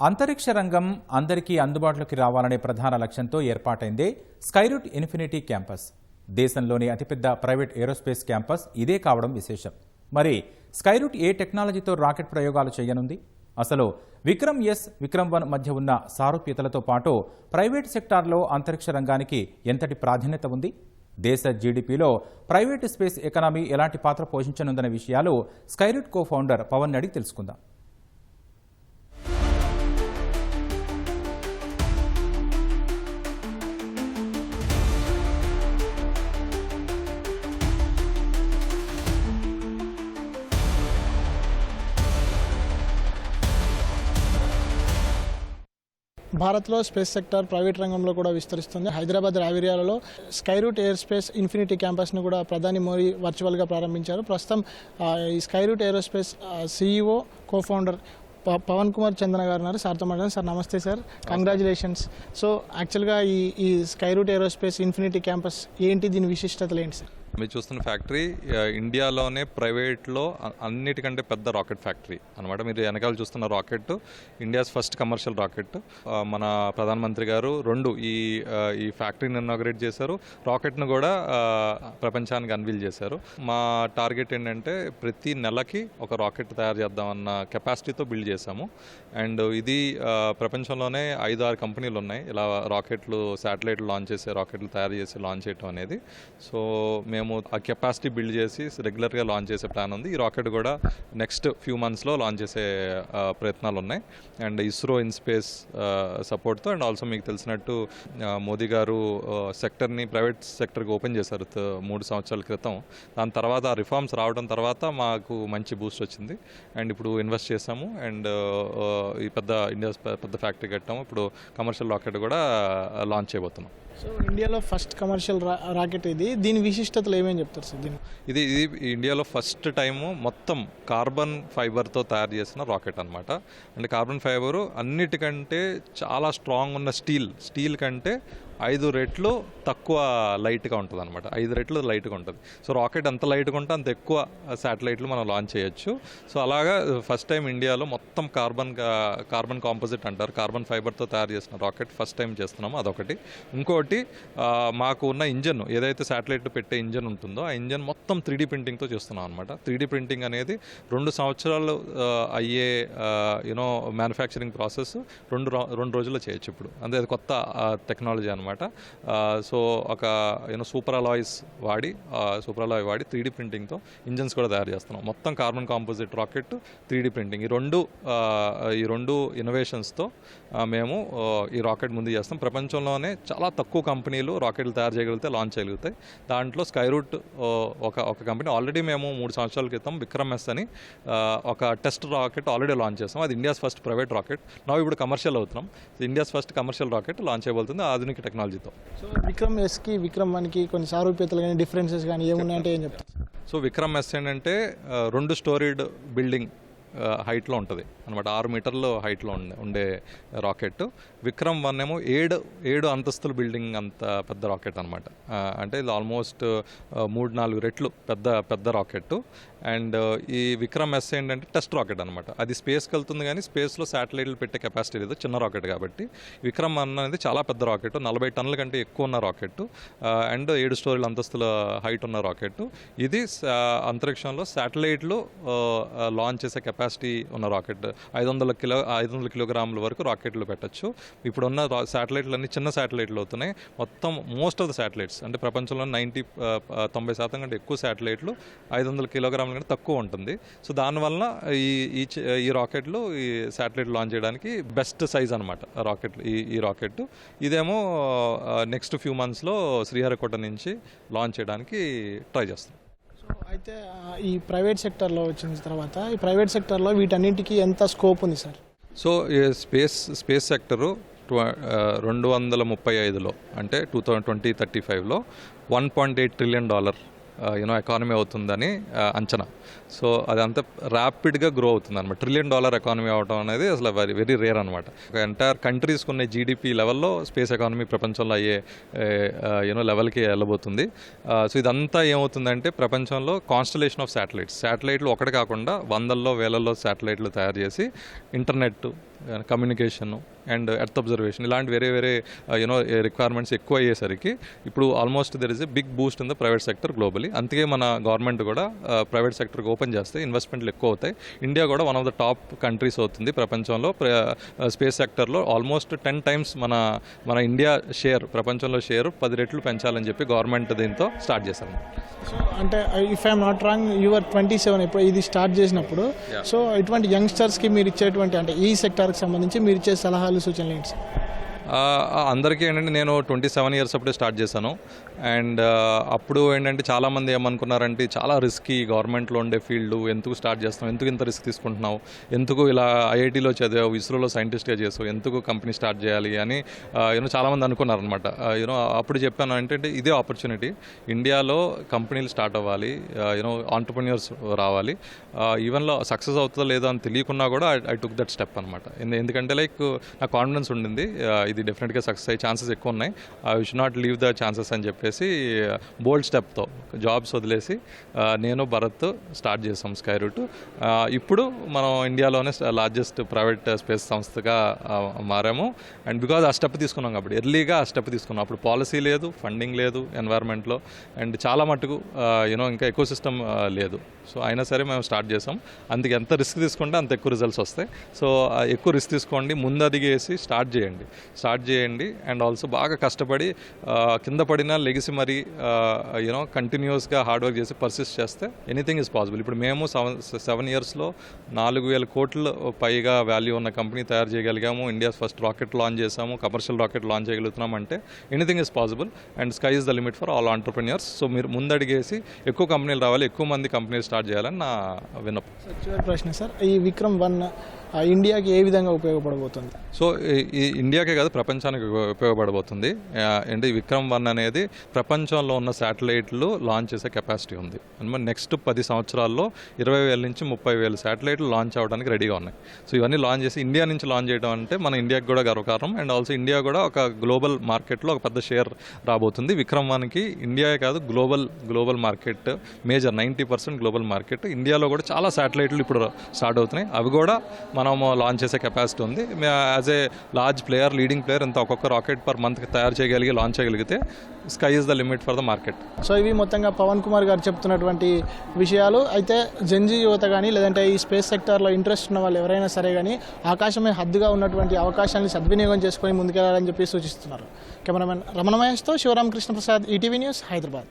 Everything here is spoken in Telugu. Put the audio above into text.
అంతరిక్ష రంగం అందరికీ అందుబాటులోకి రావాలనే ప్రధాన లక్ష్యంతో ఏర్పాటైందే స్కైరూట్ ఇన్ఫినిటీ క్యాంపస్. దేశంలోని అతిపెద్ద ప్రైవేట్ ఏరోస్పేస్ క్యాంపస్ ఇదే కావడం విశేషం. మరి స్కైరూట్ ఏ టెక్నాలజీతో రాకెట్ ప్రయోగాలు చేయనుంది? అసలు విక్రమ్ ఎస్ విక్రమ్ వన్ మధ్య ఉన్న సారూప్యతలతో పాటు ప్రైవేట్ సెక్టార్లో అంతరిక్ష రంగానికి ఎంతటి ప్రాధాన్యత ఉంది? దేశ జీడిపిలో ప్రైవేట్ స్పేస్ ఎకనామీ ఎలాంటి పాత్ర పోషించనుందనే విషయాలు స్కైరూట్ కో ఫౌండర్ పవన్ అడిగి తెలుసుకుందాం. భారత్లో స్పేస్ సెక్టర్ ప్రైవేట్ రంగంలో కూడా విస్తరిస్తుంది. హైదరాబాద్ రావిరియాలలో స్కైరూట్ ఎయిర్ స్పేస్ ఇన్ఫినిటీ క్యాంపస్ను కూడా ప్రధాని మోడీ వర్చువల్గా ప్రారంభించారు. ప్రస్తుతం ఈ Skyroot aerospace CEO co founder ప- పవన్ కుమార్ చందన గారు ఉన్నారు. సార్తో మాట్లాడారు సార్ నమస్తే సార్. కంగ్రాచులేషన్స్ సో యాక్చువల్గా ఈ ఈ స్కైరూట్ ఏరోస్పేస్ ఇన్ఫినిటీ క్యాంపస్ ఏంటి? దీని విశిష్టతలు ఏంటి సార్? మీరు చూస్తున్న ఫ్యాక్టరీ ఇండియాలోనే ప్రైవేట్లో అన్నిటికంటే పెద్ద రాకెట్ ఫ్యాక్టరీ అనమాట మీరు వెనకాల చూస్తున్న rocket India's first commercial rocket. మన ప్రధానమంత్రి గారు రెండు ఈ ఈ ఫ్యాక్టరీని ఇనాగ్రేట్ చేశారు. రాకెట్ను కూడా ప్రపంచానికి అన్వీల్ చేశారు. మా టార్గెట్ ఏంటంటే ప్రతి నెలకి ఒక రాకెట్ తయారు చేద్దామన్న కెపాసిటీతో బిల్డ్ చేశాము. అండ్ ఇది ప్రపంచంలోనే ఐదు ఆరు కంపెనీలు ఉన్నాయి. ఇలా రాకెట్లు శాటిలైట్లు లాంచ్ చేసే రాకెట్లు తయారు చేసి లాంచ్ చేయడం అనేది. సో మేము ఆ కెపాసిటీ బిల్డ్ చేసి రెగ్యులర్గా లాంచ్ చేసే ప్లాన్ ఉంది. ఈ రాకెట్ కూడా నెక్స్ట్ ఫ్యూ మంత్స్లో లాంచ్ చేసే ప్రయత్నాలు ఉన్నాయి. అండ్ ఇస్రో ఇన్ స్పేస్ సపోర్ట్తో అండ్ ఆల్సో మీకు తెలిసినట్టు మోదీ గారు సెక్టర్ని ప్రైవేట్ సెక్టర్కి ఓపెన్ చేశారు మూడు సంవత్సరాల క్రితం. దాని తర్వాత ఆ రిఫార్మ్స్ రావడం తర్వాత మాకు మంచి బూస్ట్ వచ్చింది. అండ్ ఇప్పుడు ఇన్వెస్ట్ చేసాము అండ్ ఈ పెద్ద ఇండియా పెద్ద ఫ్యాక్టరీ కట్టాము. ఇప్పుడు కమర్షియల్ రాకెట్ కూడా లాంచ్ చేయబోతున్నాం. సో ఇండియాలో ఫస్ట్ కమర్షియల్ రా రాకెట్ ఇది. దీని విశిష్టతలు ఏమేమి చెప్తారు సార్? దీని ఇది ఇది ఇండియాలో ఫస్ట్ టైము మొత్తం కార్బన్ ఫైబర్తో తయారు చేసిన రాకెట్ అనమాట అంటే కార్బన్ ఫైబరు అన్నిటికంటే చాలా స్ట్రాంగ్ ఉన్న స్టీల్ స్టీల్ కంటే ఐదు రెట్లు తక్కువ లైట్గా ఉంటుంది అనమాట ఐదు రెట్లు లైట్గా ఉంటుంది. సో రాకెట్ ఎంత లైట్గా ఉంటే అంత ఎక్కువ శాటిలైట్లు మనం లాంచ్ చేయొచ్చు. సో అలాగా ఫస్ట్ టైం ఇండియాలో మొత్తం కార్బన్ కార్బన్ కాంపోజిట్ అంటారు. కార్బన్ ఫైబర్తో తయారు చేసిన రాకెట్ ఫస్ట్ టైం చేస్తున్నాము అదొకటి. ఇంకోటి మాకు ఉన్న ఇంజన్ ఏదైతే శాటిలైట్ పెట్టే ఇంజన్ ఉంటుందో ఆ ఇంజన్ మొత్తం త్రీ డీ ప్రింటింగ్తో చేస్తున్నాం అనమాట త్రీ డీ ప్రింటింగ్ అనేది రెండు సంవత్సరాలు అయ్యే యూనో మ్యానుఫ్యాక్చరింగ్ ప్రాసెస్ రెండు రెండు రోజుల్లో చేయొచ్చు ఇప్పుడు. అంటే అది కొత్త టెక్నాలజీ అనమాట సో ఒక యూనో సూపరాలాయిస్ వాడి సూపరాలాయ్ వాడి త్రీ డీ ప్రింటింగ్తో ఇంజన్స్ కూడా తయారు చేస్తున్నాం. మొత్తం carbon composite rocket three D printing ఈ రెండు ఈ రెండు ఇన్నోవేషన్స్తో మేము ఈ రాకెట్ ముందు చేస్తాం. ప్రపంచంలోనే చాలా తక్కువ కంపెనీలు రాకెట్లు తయారు చేయగలిగితే లాంచ్ చేయగలుగుతాయి. దాంట్లో స్కై రూట్ ఒక ఒక కంపెనీ. ఆల్రెడీ మేము మూడు సంవత్సరాల క్రితం విక్రమ్ ఎస్ అని ఒక టెస్ట్ రాకెట్ ఆల్రెడీ లాంచ్ చేస్తాం అది ఇండియాస్ ఫస్ట్ ప్రైవేట్ రాకెట్ నా ఇప్పుడు కమర్షియల్ అవుతున్నాం. India's first commercial rocket launch చేయబోతుంది. ఆధునిక టెక్నాలజీతో సో విక్రమ్ ఎస్కి విక్రమ్ వన్కి కొన్ని సారూప్యతలు కానీ డిఫరెన్సెస్ కానీ ఏమున్నాయంటే ఏం చెప్తారు? సో విక్రమ్ ఎస్ ఏంటంటే ఆ, రెండు స్టోరీడ్ బిల్డింగ్ హైట్లో ఉంటుంది. అనమాట ఆరు మీటర్లు హైట్లో ఉండే ఉండే రాకెట్. విక్రమ్ వన్ ఏమో ఏడు ఏడు అంతస్తుల బిల్డింగ్ అంత పెద్ద రాకెట్ అనమాట. అంటే ఇది ఆల్మోస్ట్ మూడు నాలుగు రెట్లు పెద్ద పెద్ద రాకెట్. అండ్ ఈ విక్రమ్ ఎస్ ఏంటంటే టెస్ట్ రాకెట్ అనమాట. అది స్పేస్కి వెళ్తుంది కానీ స్పేస్లో శాటిలైట్లు పెట్టే కెపాసిటీ లేదు. చిన్న రాకెట్ కాబట్టి విక్రమ్ వన్ అనేది చాలా పెద్ద రాకెట్. నలభై టన్నుల కంటే ఎక్కువ ఉన్న రాకెట్. అండ్ ఏడు స్టోరీల అంతస్తుల హైట్ ఉన్న రాకెట్. ఇది సా- అంతరిక్షంలో శాటిలైట్లు లాంచ్ చేసే కెపాసిటీ ఉన్న రాకెట్ ఐదు వందల కిలో ఐదు వందల కిలోగ్రాముల వరకు రాకెట్లు పెట్టచ్చు. ఇప్పుడున్న రా- శాటిలైట్లు అన్ని చిన్న శాటిలైట్లు అవుతున్నాయి. మొత్తం మోస్ట్ ఆఫ్ ద శాటిలైట్స్ అంటే ప్రపంచంలో నైంటీ తొంభై శాతం కంటే ఎక్కువ శాటిలైట్లు ఐదు వందల కిలోగ్రాముల కంటే తక్కువ ఉంటుంది. సో దానివల్ల ఈ ఈ ఈ రాకెట్లు ఈ శాటిలైట్ లాంచ్ చేయడానికి బెస్ట్ సైజ్ అనమాట రాకెట్ ఈ ఈ రాకెట్. ఇదేమో నెక్స్ట్ ఫ్యూ మంత్స్లో శ్రీహరికోట నుంచి లాంచ్ చేయడానికి ట్రై చేస్తాం అయితే ఈ ప్రైవేట్ సెక్టర్లో వచ్చిన తర్వాత ఈ ప్రైవేట్ సెక్టర్లో వీటన్నిటికీ ఎంత స్కోప్ ఉంది sir? So space space sector రెండు వందల ముప్పై ఐదులో అంటే టూ థౌజండ్ ట్వంటీ థర్టీ ఫైవ్లో one point eight trillion dollar you know economy అవుతుందని అంచనా. సో అదంతా ర్యాపిడ్గా గ్రో అవుతుంది అనమాట ట్రిలియన్ డాలర్ ఎకానమీ అవడం అనేది అసలు వెరీ వెరీ రేర్ అనమాట ఒక ఎంటైర్ కంట్రీస్కి ఉన్న జీడిపి లెవెల్లో స్పేస్ ఎకానమీ ప్రపంచంలో అయ్యే యూనో లెవెల్కి వెళ్ళబోతుంది. సో ఇదంతా ఏమవుతుందంటే ప్రపంచంలో కాన్స్టలేషన్ ఆఫ్ శాటిలైట్స్ శాటిలైట్లు ఒకటి కాకుండా వందల్లో వేలల్లో శాటిలైట్లు తయారు చేసి internet communication and earth observation ఇలాంటి వేరే వేరే యూనో రిక్వైర్మెంట్స్ ఎక్కువ అయ్యేసరికి ఇప్పుడు almost there is a big boost in the private sector globally అందుకే మన గవర్నమెంట్ కూడా ప్రైవేట్ సెక్టర్కి ఓపెన్ చేస్తే ఇన్వెస్ట్మెంట్లు ఎక్కువ అవుతాయి. ఇండియా కూడా one of the top countries అవుతుంది ప్రపంచంలో. స్పేస్ సెక్టర్లో ఆల్మోస్ట్ టెన్ టైమ్స్ మన మన ఇండియా షేర్ ప్రపంచంలో షేర్ పది రెట్లు పెంచాలని చెప్పి గవర్నమెంట్ దీంతో స్టార్ట్ చేశారు. సో అంటే if I'm not wrong your twenty seven ఇప్పుడు ఇది స్టార్ట్ చేసినప్పుడు. సో ఇటువంటి యంగ్స్టర్స్కి మీరు ఇచ్చేటువంటి అంటే ఈ సెక్టార్కి సంబంధించి మీరు ఇచ్చే సలహాలు సూచనలు ఏంటి సార్? అందరికీ ఏంటంటే నేను ట్వంటీ సెవెన్ ఇయర్స్ అప్పుడే స్టార్ట్ చేశాను. అండ్ అప్పుడు ఏంటంటే చాలామంది ఏమనుకున్నారంటే చాలా రిస్కీ గవర్నమెంట్లో ఉండే ఫీల్డ్ ఎందుకు స్టార్ట్ చేస్తాం ఎందుకు ఇంత రిస్క్ తీసుకుంటున్నావు ఎందుకు ఇలా ఐఐటీలో చదివావు ఇస్రోలో సైంటిస్ట్గా చేసావు ఎందుకు కంపెనీ స్టార్ట్ చేయాలి అని యూనో చాలామంది అనుకున్నారనమాట యూనో అప్పుడు చెప్పాను ఏంటంటే ఇదే ఆపర్చునిటీ ఇండియాలో కంపెనీలు స్టార్ట్ అవ్వాలి యూనో ఆంటర్ప్రినియర్స్ రావాలి ఈవెన్లో సక్సెస్ అవుతుందో లేదో అని తెలియకున్నా కూడా ఐ టుక్ దట్ స్టెప్ అనమాట ఎందుకంటే లైక్ నాకు కాన్ఫిడెన్స్ ఉండింది ఇది డెఫినెట్గా సక్సెస్ అయ్యే ఛాన్సెస్ ఎక్కువ ఉన్నాయి. I should not leave the chances అని చెప్పి. చెప్పేసి బోల్డ్ స్టెప్తో జాబ్స్ వదిలేసి నేను భరత్ స్టార్ట్ చేసాం స్కై రూట్. ఇప్పుడు మనం ఇండియాలోనే లార్జెస్ట్ ప్రైవేట్ స్పేస్ సంస్థగా మారాము. అండ్ బికాజ్ ఆ స్టెప్ తీసుకున్నాం కాబట్టి ఎర్లీగా ఆ స్టెప్ తీసుకున్నాం. అప్పుడు పాలసీ లేదు ఫండింగ్ లేదు ఎన్వైర్న్మెంట్లో. అండ్ చాలా మటుకు యూనో ఇంకా ఎక్కువ సిస్టమ్ లేదు. సో అయినా సరే మేము స్టార్ట్ చేసాం అందుకే ఎంత రిస్క్ తీసుకుంటే అంత ఎక్కువ రిజల్ట్స్ వస్తాయి. సో ఎక్కువ రిస్క్ తీసుకోండి ముందు అదిగేసి స్టార్ట్ చేయండి. స్టార్ట్ చేయండి అండ్ ఆల్సో బాగా కష్టపడి కింద పడినా లెగిసి మరి యూనో కంటిన్యూస్గా హార్డ్ వర్క్ చేసి పర్సిస్ట్ చేస్తే ఎనీథింగ్ ఇస్ పాసిబుల్ ఇప్పుడు మేము సెవెన్ సెవెన్ ఇయర్స్లో నాలుగు వేల కోట్ల పైగా వాల్యూ ఉన్న కంపెనీ తయారు చేయగలిగాము. ఇండియా ఫస్ట్ రాకెట్ లాంచ్ చేసాము కమర్షియల్ రాకెట్ లాంచ్ చేయగలుగుతున్నాం అంటే anything is possible and sky is the limit for all entrepreneurs so మీరు ముందడిగేసి ఎక్కువ కంపెనీలు రావాలి ఎక్కువ మంది కంపెనీలు స్టార్ట్ చేయాలని నా విన్నపం. చివరి ప్రశ్న సార్ ఈ విక్రమ్ వన్ ఇండియాకి ఏ విధంగా ఉపయోగపడబోతుంది? సో ఈ- ఇండియాకే కాదు ప్రపంచానికి ఉప- ఉపయోగపడబోతుంది. అంటే ఈ విక్రమ్ వన్ అనేది ప్రపంచంలో ఉన్న శాటిలైట్లు లాంచ్ చేసే కెపాసిటీ ఉంది. అనమాట నెక్స్ట్ పది సంవత్సరాల్లో ఇరవై వేల నుంచి ముప్పై వేల శాటిలైట్లు లాంచ్ అవ్వడానికి రెడీగా ఉన్నాయి. సో ఇవన్నీ లాంచ్ చేసి ఇండియా నుంచి లాంచ్ చేయడం అంటే మన ఇండియాకి కూడా గర్వకారణం. అండ్ ఆల్సో ఇండియా కూడా ఒక గ్లోబల్ మార్కెట్లో ఒక పెద్ద షేర్ రాబోతుంది. విక్రమ్ వన్కి ఇండియాయే కాదు global global market major ninety percent global market. ఇండియాలో కూడా చాలా శాటిలైట్లు ఇప్పుడు స్టార్ట్ అవుతున్నాయి. అవి కూడా మనము లాంచ్ చేసే కెపాసిటీ ఉంది. As a large player leading player ఇంత ఒక్కొక్క రాకెట్ పర్ మంత్కి తయారు చేయగలిగి లాంచ్ చేయగలిగితే sky is the limit for the market so ఇవి మొత్తంగా పవన్ కుమార్ గారు చెప్తున్నటువంటి విషయాలు. అయితే జంజీ యువత కానీ లేదంటే ఈ స్పేస్ సెక్టార్లో ఇంట్రెస్ట్ ఉన్న వాళ్ళు ఎవరైనా సరే కానీ ఆకాశమే హద్దుగా ఉన్నటువంటి అవకాశాన్ని సద్వినియోగం చేసుకొని ముందుకెళ్ళాలని చెప్పి సూచిస్తున్నారు. కెమెరామెన్ రమణ మహేష్తో శివరామకృష్ణ ప్రసాద్ ఈటీవీ న్యూస్ హైదరాబాద్.